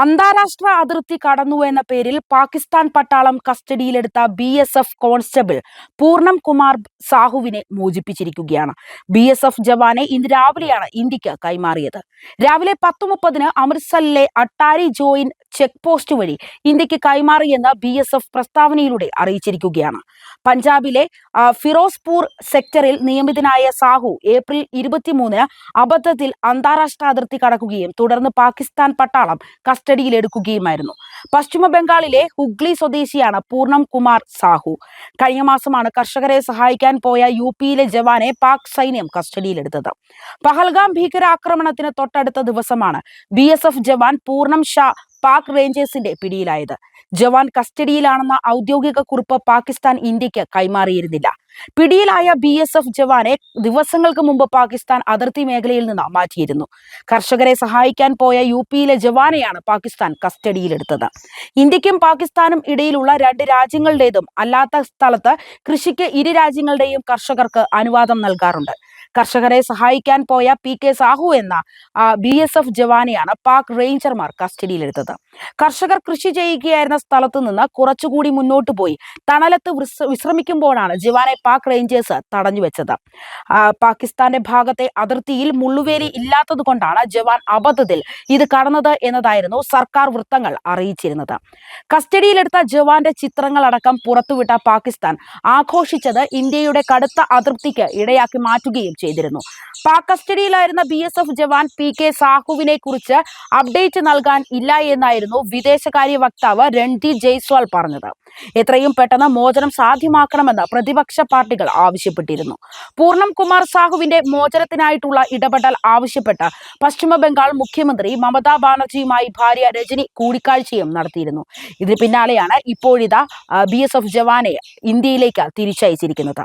അന്താരാഷ്ട്ര അതിർത്തി കടന്നു എന്ന പേരിൽ പാകിസ്ഥാൻ പട്ടാളം കസ്റ്റഡിയിലെടുത്ത B S F constable Purnam Kumar സാഹുവിനെ മോചിപ്പിച്ചിരിക്കുകയാണ്. ബി എസ് എഫ് ജവാനെ ഇന്ന് രാവിലെയാണ് ഇന്ത്യയ്ക്ക് കൈമാറിയത്. രാവിലെ പത്ത് മുപ്പതിന് അമൃത്സറിലെ അട്ടാരി ജോയിൻ ചെക്ക് പോസ്റ്റ് വഴി ഇന്ത്യയ്ക്ക് കൈമാറിയെന്ന് ബി എസ് എഫ് പ്രസ്താവനയിലൂടെ അറിയിച്ചിരിക്കുകയാണ്. പഞ്ചാബിലെ ഫിറോസ്പൂർ സെക്ടറിൽ നിയമിതനായ സാഹു ഏപ്രിൽ ഇരുപത്തിമൂന്നിന് അബദ്ധത്തിൽ അന്താരാഷ്ട്ര അതിർത്തി കടക്കുകയും തുടർന്ന് പാകിസ്ഥാൻ പട്ടാളം കസ്റ്റഡിയിലെടുക്കുകയുമായിരുന്നു പശ്ചിമ ബംഗാളിലെ ഹുഗ്ലി സ്വദേശിയാണ് പൂർണം കുമാർ സാഹു. കഴിഞ്ഞ മാസമാണ് കർഷകരെ സഹായിക്കാൻ പോയ യു പിയിലെ ജവാനെ പാക് സൈന്യം കസ്റ്റഡിയിലെടുത്തത് പഹൽഗാം ഭീകരാക്രമണത്തിന് തൊട്ടടുത്ത ദിവസമാണ് B S F jawan Purnam Shaw Pak റേഞ്ചേഴ്സിന്റെ പിടിയിലായത്. ജവാൻ കസ്റ്റഡിയിലാണെന്ന ഔദ്യോഗിക കുറിപ്പ് പാകിസ്ഥാൻ ഇന്ത്യയ്ക്ക് കൈമാറിയിരുന്നില്ല. പിടിയിലായ ബി എസ് എഫ് ജവാനെ ദിവസങ്ങൾക്ക് മുമ്പ് പാകിസ്ഥാൻ അതിർത്തി മേഖലയിൽ നിന്ന് മാറ്റിയിരുന്നു. കർഷകരെ സഹായിക്കാൻ പോയ യു പിയിലെ ജവാനെയാണ് പാകിസ്ഥാൻ കസ്റ്റഡിയിലെടുത്തത്. ഇന്ത്യക്കും പാകിസ്ഥാനും ഇടയിലുള്ള രണ്ട് രാജ്യങ്ങളുടേതും അല്ലാത്ത സ്ഥലത്ത് കൃഷിക്ക് ഇരു രാജ്യങ്ങളുടെയും കർഷകർക്ക് അനുവാദം നൽകാറുണ്ട്. കർഷകരെ സഹായിക്കാൻ പോയ പി കെ സാഹു എന്ന ബി എസ് എഫ് ജവാനെയാണ് പാക് റേഞ്ചർമാർ കസ്റ്റഡിയിലെടുത്തത്. കർഷകർ കൃഷി ചെയ്യുകയായിരുന്ന സ്ഥലത്തു നിന്ന് കുറച്ചുകൂടി മുന്നോട്ട് പോയി. തണലത്ത് വിശ്ര- വിശ്രമിക്കുമ്പോഴാണ് ജവാനെ പാക് റേഞ്ചേഴ്സ് തടഞ്ഞു വെച്ചത് പാകിസ്ഥാന്റെ ഭാഗത്തെ അതിർത്തിയിൽ മുള്ളുവേലി ഇല്ലാത്തത് കൊണ്ടാണ് ജവാൻ അബദ്ധത്തിൽ ഇത് കടന്നത് എന്നതായിരുന്നു സർക്കാർ വൃത്തങ്ങൾ അറിയിച്ചിരുന്നത്. കസ്റ്റഡിയിലെടുത്ത ജവാന്റെ ചിത്രങ്ങളടക്കം പുറത്തുവിട്ട പാകിസ്ഥാൻ ആഘോഷിച്ചത് ഇന്ത്യയുടെ കടുത്ത അതിർത്തിക്ക് ഇടയാക്കി മാറ്റുകയും ചെയ്തിരുന്നു. Pak കസ്റ്റഡിയിലായിരുന്ന B S F jawan P K സാഹുവിനെ കുറിച്ച് അപ്ഡേറ്റ് നൽകാൻ ഇല്ല എന്നായിരുന്നു വിദേശകാര്യ വക്താവ് രൺദീപ് ജയ്സ്വാൾ പറഞ്ഞത്. എത്രയും പെട്ടെന്ന് മോചനം സാധ്യമാക്കണമെന്ന് പ്രതിപക്ഷ പാർട്ടികൾ ആവശ്യപ്പെട്ടിരുന്നു. പൂർണം കുമാർ സാഹുവിന്റെ മോചനത്തിനായിട്ടുള്ള ഇടപെടൽ ആവശ്യപ്പെട്ട് പശ്ചിമ ബംഗാൾ മുഖ്യമന്ത്രി മമതാ ബാനർജിയുമായി ഭാര്യ രജനി കൂടിക്കാഴ്ചയും നടത്തിയിരുന്നു. ഇതിന് പിന്നാലെയാണ് ഇപ്പോഴിതാ ബി എസ് എഫ് ജവാനെ ഇന്ത്യയിലേക്ക് തിരിച്ചയച്ചിരിക്കുന്നത്.